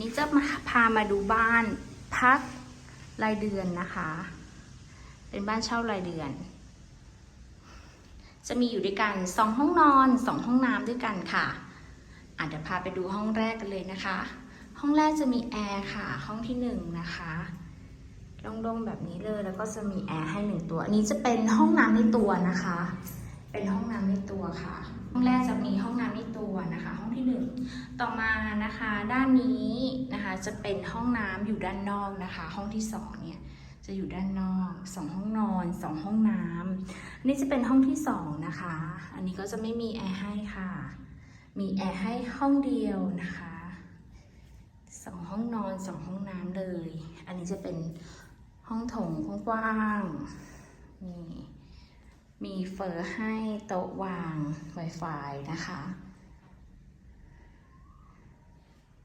นี้จะมาพามาดูบ้านพักรายเดือนนะคะ เป็นบ้านเช่ารายเดือน จะมีอยู่ด้วยกันสองห้องนอนสองห้องน้ำด้วยกันค่ะอาจจะพาไปดูห้องแรกกันเลยนะคะ ห้องแรกจะมีแอร์ค่ะ ห้องที่หนึ่งนะคะโล่งๆแบบนี้เลยแล้วก็จะมีแอร์ให้หนึ่งตัว อันนี้จะเป็นห้องน้ำในตัวนะคะ เป็นห้องน้ำในตัวค่ะ ห้องแรกจะมีห้องน้ำในตัวนะคะ ห้องที่หนึ่งต่อมานะคะด้านนี้นะคะจะเป็นห้องน้ำอยู่ด้านนอกนะคะ ห้องที่สองเนี่ยจะอยู่ด้านนอกสองห้องนอนสองห้องน้ำอันนี้จะเป็นห้องที่สองนะคะ อันนี้ก็จะไม่มีแอร์ให้ค่ะ มีแอร์ให้ห้องเดียวนะคะสองห้องนอนสองห้องน้ำเลย อันนี้จะเป็นห้องโถงกว้างๆนี่ มีเฟอร์ให้โต๊ะวาง Wi-Fi นะคะ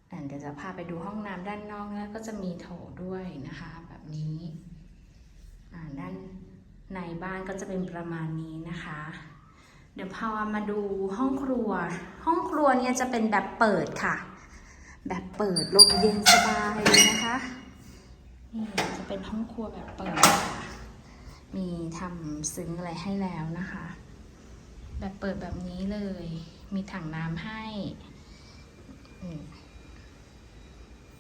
อ่เดี๋ยวจะพาไปดูห้องน้ำด้านนอกแล้วก็จะมีโถด้วยนะคะแบบนี้อ่าด้านในบ้านก็จะเป็นประมาณนี้นะคะ เดี๋ยวพามาดูห้องครัว ห้องครัวเนี่ยจะเป็นแบบเปิดค่ะ แบบเปิดลมเย็นสบายเลยนะคะ นี่จะเป็นห้องครัวแบบเปิดค่ะ มีทำซึ้งอะไรให้แล้วนะคะ แบบเปิดแบบนี้เลย มีถังน้ำให้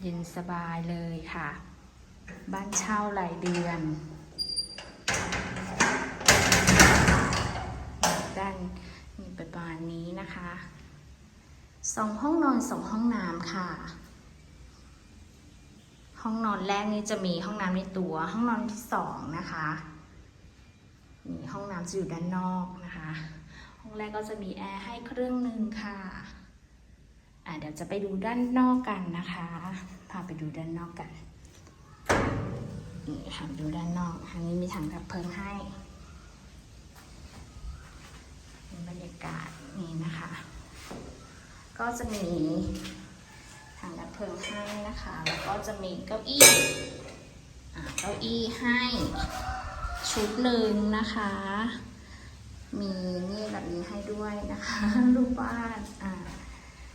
เย็นสบายเลยค่ะ บ้านเช่ารายเดือน ด้านมีประมาณนี้นะคะสองห้องนอนสองห้องน้ำค่ะ ห้องนอนแรกนี่จะมีห้องน้ำในตัว ห้องนอนที่สองนะคะ นี่ห้องน้ำจะอยู่ด้านนอกนะคะ ห้องแรกก็จะมีแอร์ให้เครื่องหนึ่งค่ะอะ เดี๋ยวจะไปดูด้านนอกกันนะคะ พาไปดูด้านนอกกันนี่ค่ะดูด้านนอกทางนี้มีถังดับเพลิงให้เป็นบรรยากาศนี่นะคะ ก็จะมีถังดับเพลิงให้นะคะ แล้วก็จะมีเก้าอี้เก้าอี้ให้ ชุดหนึ่งนะคะ มีนี่แบบนี้ให้ด้วยนะคะรูปบ้านอ่า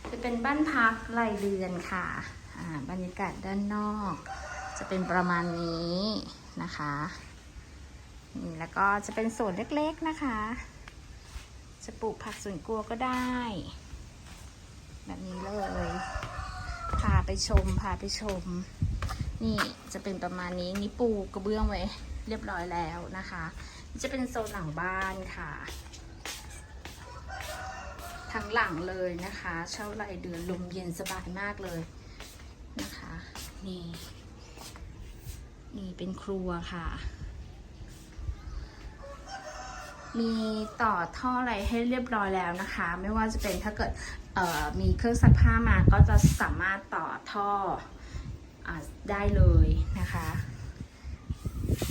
จะเป็นบ้านพักรายเดือนค่ะอ่าบรรยากาศด้านนอก จะเป็นประมาณนี้นะคะนี่แล้วก็จะเป็นส่วนเล็กๆนะคะ จะปลูกผักสวนครัวก็ได้ แบบนี้เลย พาไปชม พาไปชม นี่จะเป็นประมาณนี้นี่ปูกระเบื้องไว้ เรียบร้อยแล้วนะคะจะเป็นโซนหลังบ้านค่ะ ทั้งหลังเลยนะคะ เช่ารายเดือนลมเย็นสบายมากเลยนะคะนี่นี่เป็นครัวค่ะ มีต่อท่ออะไรให้เรียบร้อยแล้วนะคะ ไม่ว่าจะเป็นถ้าเกิดมีเครื่องซักผ้ามาก็จะสามารถต่อท่ออได้เลยนะคะ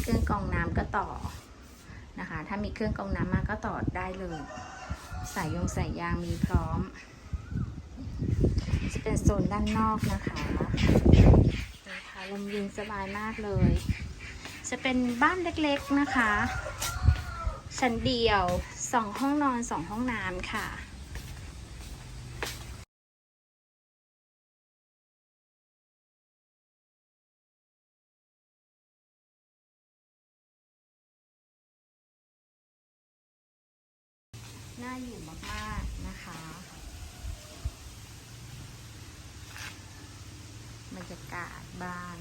เครื่องกรองน้ำก็ต่อนะคะ ถ้ามีเครื่องกรองน้ำมาก็ต่อได้เลยสายยงสายยางมีพร้อม จะเป็นโซนด้านนอกนะคะนะคะลมเย็นสบายมากเลย จะเป็นบ้านเล็กๆนะคะ ชั้นเดียวสองห้องนอนสองห้องน้ำค่ะ น่าอยู่มากๆนะคะ บรรยากาศบ้าน